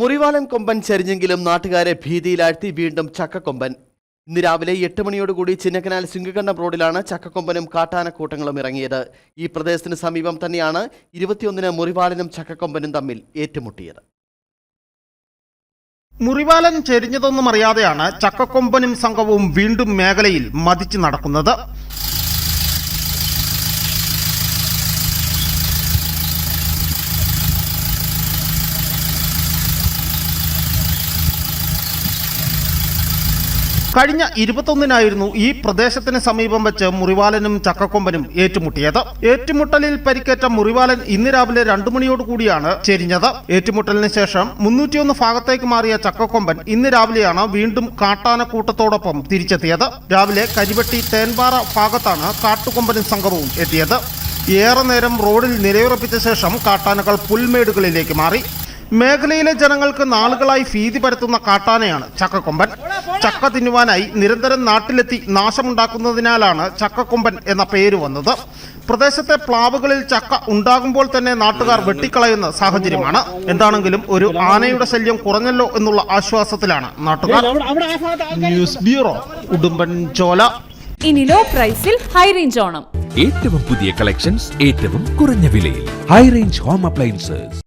മുറിവാലൻ കൊമ്പൻ ചരിഞ്ഞെങ്കിലും നാട്ടുകാരെ ഭീതിയിലാഴ്ത്തി വീണ്ടും ചക്കക്കൊമ്പൻ. ഇന്ന് രാവിലെ എട്ട് മണിയോടുകൂടി ചിന്നക്കനാൽ സിംഗകണ്ഠം റോഡിലാണ് ചക്കക്കൊമ്പനും കാട്ടാനക്കൂട്ടങ്ങളും ഇറങ്ങിയത്. ഈ പ്രദേശത്തിന് സമീപം തന്നെയാണ് ഇരുപത്തിയൊന്നിന് മുറിവാലനും ചക്കക്കൊമ്പനും തമ്മിൽ ഏറ്റുമുട്ടിയത്. മുറിവാലൻ ചെരിഞ്ഞതൊന്നും അറിയാതെയാണ് ചക്കക്കൊമ്പനും സംഘവും വീണ്ടും മേഖലയിൽ മതിച്ചു നടക്കുന്നത്. കഴിഞ്ഞ ഇരുപത്തൊന്നിനായിരുന്നു ഈ പ്രദേശത്തിന് സമീപം വെച്ച് മുറിവാലനും ചക്കക്കൊമ്പനും ഏറ്റുമുട്ടിയത്. ഏറ്റുമുട്ടലിൽ പരിക്കേറ്റ മുറിവാലൻ ഇന്ന് രാവിലെ രണ്ടു മണിയോടുകൂടിയാണ് ചെരിഞ്ഞത്. ഏറ്റുമുട്ടലിന് ശേഷം മുന്നൂറ്റിയൊന്ന് ഭാഗത്തേക്ക് മാറിയ ചക്കക്കൊമ്പൻ ഇന്ന് രാവിലെയാണ് വീണ്ടും കാട്ടാനക്കൂട്ടത്തോടൊപ്പം തിരിച്ചെത്തിയത്. രാവിലെ കരിവെട്ടി തേൻപാറ ഭാഗത്താണ് കാട്ടുകൊമ്പനും സംഘവും എത്തിയത്. ഏറെ നേരം റോഡിൽ നിലയുറപ്പിച്ച ശേഷം കാട്ടാനകൾ പുൽമേടുകളിലേക്ക് മാറി. മേഖലയിലെ ജനങ്ങൾക്ക് നാളുകളായി ഭീതി പരത്തുന്ന കാട്ടാനയാണ് ചക്കക്കൊമ്പൻ ചക്ക തിന്നുവാനായി നിരന്തരം നാട്ടിലെത്തി നാശമുണ്ടാക്കുന്നതിനാലാണ് ചക്കക്കൊമ്പൻ എന്ന പേര് വന്നത്. പ്രദേശത്തെ പ്ലാവുകളിൽ ചക്ക ഉണ്ടാകുമ്പോൾ തന്നെ നാട്ടുകാർ വെട്ടിക്കളയുന്ന സാഹചര്യമാണ്. എന്താണെങ്കിലും ഒരു ആനയുടെ ശല്യം കുറഞ്ഞല്ലോ എന്നുള്ള ആശ്വാസത്തിലാണ് നാട്ടുകാർ. News bureau Udumbanchola. ഇനി ലോ പ്രൈസിൽ ഹൈ റേഞ്ച് ഓണം. ഏറ്റവും പുതിയ കളക്ഷൻസ് ഏറ്റവും കുറഞ്ഞ വിലയിൽ. High range home appliances.